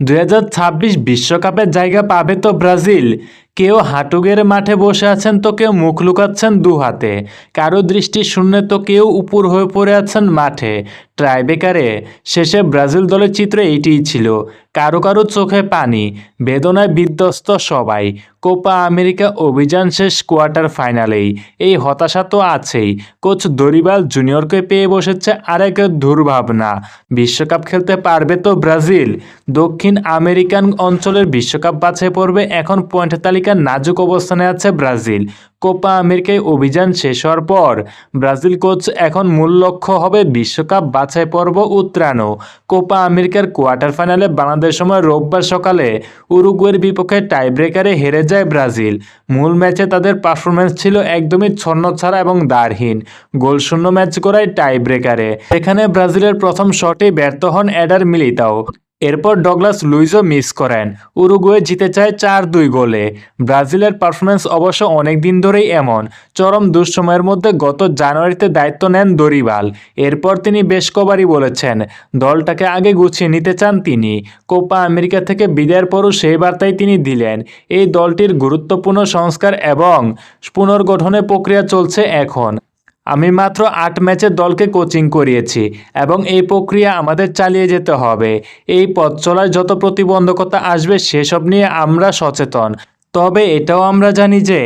দুই বিশ্বকাপের জায়গা পাবে তো ব্রাজিল। কেউ হাঁটু গেড়ে মাঠে বসে আছেন তো কেউ মুখ লুকাচ্ছেন দু হাতে। কারও দৃষ্টি শূন্যে তো কেউ উপর হয়ে পড়ে আছেন মাঠে। ট্রাইবেকারে শেষে ব্রাজিল দলের চিত্র এইটিই ছিল। কারও কারও চোখে পানি, বেদনায় বিধ্বস্ত সবাই। কোপা আমেরিকা অভিযান শেষ কোয়ার্টার ফাইনালেই। এই হতাশা তো আছেই। কোচ দরিবাল জুনিয়রকে পেয়ে বসেছে আরেক দুর্ভাবনা। বিশ্বকাপ খেলতে পারবে তো ব্রাজিল। দক্ষিণ আমেরিকান অঞ্চলের বিশ্বকাপ বাছাই পর্বে এখন পয়েন্ট তালিকার নাজুক অবস্থানে আছে ব্রাজিল। কোপা আমেরিকায় অভিযান শেষ হওয়ার পর ব্রাজিল কোচ এখন মূল লক্ষ্য হবে বিশ্বকাপ বাছাই পর্ব উত্তরানো। কোপা আমেরিকার কোয়ার্টার ফাইনালে বাংলাদেশ সময় রোববার সকালে উরুগুয়ের বিপক্ষে টাইব্রেকারে হেরে যায় ব্রাজিল। মূল ম্যাচে তাদের পারফরমেন্স ছিল একদমই ছন্নছাড়া এবং দারহীন। গোলশূন্য ম্যাচ করায় টাইব্রেকারে। এখানে ব্রাজিলের প্রথম শটে ব্যর্থ হন অ্যাডার মিলিতাও। এরপর ডগলাস লুইজও মিস করেন। উরুগুয়ে জিতে চায় চার দুই গোলে। ব্রাজিলের পারফরমেন্স অবশ্য অনেক দিন ধরেই এমন। চরম দুঃসময়ের মধ্যে গত জানুয়ারিতে দায়িত্ব নেন দরিবাল। এরপর তিনি বেশ কবারই বলেছেন, দলটাকে আগে গুছিয়ে নিতে চান তিনি। কোপা আমেরিকা থেকে বিদায়ের পরও সেই বার্তাই তিনি দিলেন। এই দলটির গুরুত্বপূর্ণ সংস্কার এবং পুনর্গঠনের প্রক্রিয়া চলছে এখন। আমি মাত্র আট ম্যাচের দলকে কোচিং করিয়েছি এবং এই প্রক্রিয়া আমাদের চালিয়ে যেতে হবে। এই পথ চলায় যত প্রতিবন্ধকতা আসবে সেসব নিয়ে আমরা সচেতন। তবে এটাও আমরা জানি যে,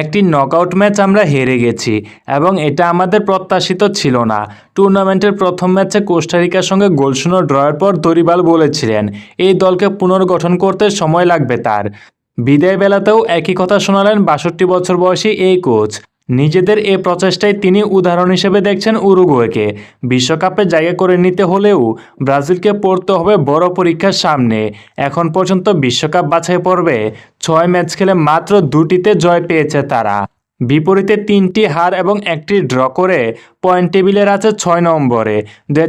একটি নকআউট ম্যাচ আমরা হেরে গেছি এবং এটা আমাদের প্রত্যাশিত ছিল না। টুর্নামেন্টের প্রথম ম্যাচে কোস্টারিকার সঙ্গে গোলশূন্য ড্রয়ের পর দরিবাল বলেছিলেন, এই দলকে পুনর্গঠন করতে সময় লাগবে তার। বিদায় বেলাতেও একই কথা শোনালেন বাষট্টি বছর বয়সী এই কোচ। নিজেদের এ প্রচেষ্টায় তিনি উদাহরণ হিসেবে দেখছেন উরুগুয়েকে। বিশ্বকাপে জায়গা করে নিতে হলেও ব্রাজিলকে পড়তে হবে বড় পরীক্ষার সামনে। এখন পর্যন্ত বিশ্বকাপ বাছাই পর্বে ছয় ম্যাচ খেলে মাত্র দুটিতে জয় পেয়েছে তারা। বিপরীতে তিনটি হার এবং একটি ড্র করে পয়েন্ট টেবিলের আছে ছয় নম্বরে। দু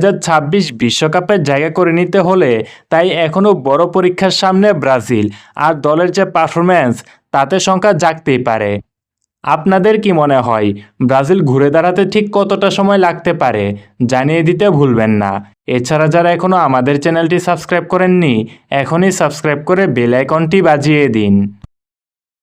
বিশ্বকাপে জায়গা করে নিতে হলে তাই এখনও বড় পরীক্ষার সামনে ব্রাজিল। আর দলের যে পারফরম্যান্স তাতে সংখ্যা জাগতেই পারে। আপনাদের কি মনে হয়, ব্রাজিল ঘুরে দাঁড়াতে ঠিক কতটা সময় লাগতে পারে? জানিয়ে দিতে ভুলবেন না। এছাড়া যারা এখনও আমাদের চ্যানেলটি সাবস্ক্রাইব করেননি, এখনই সাবস্ক্রাইব করে বেল আইকনটি বাজিয়ে দিন।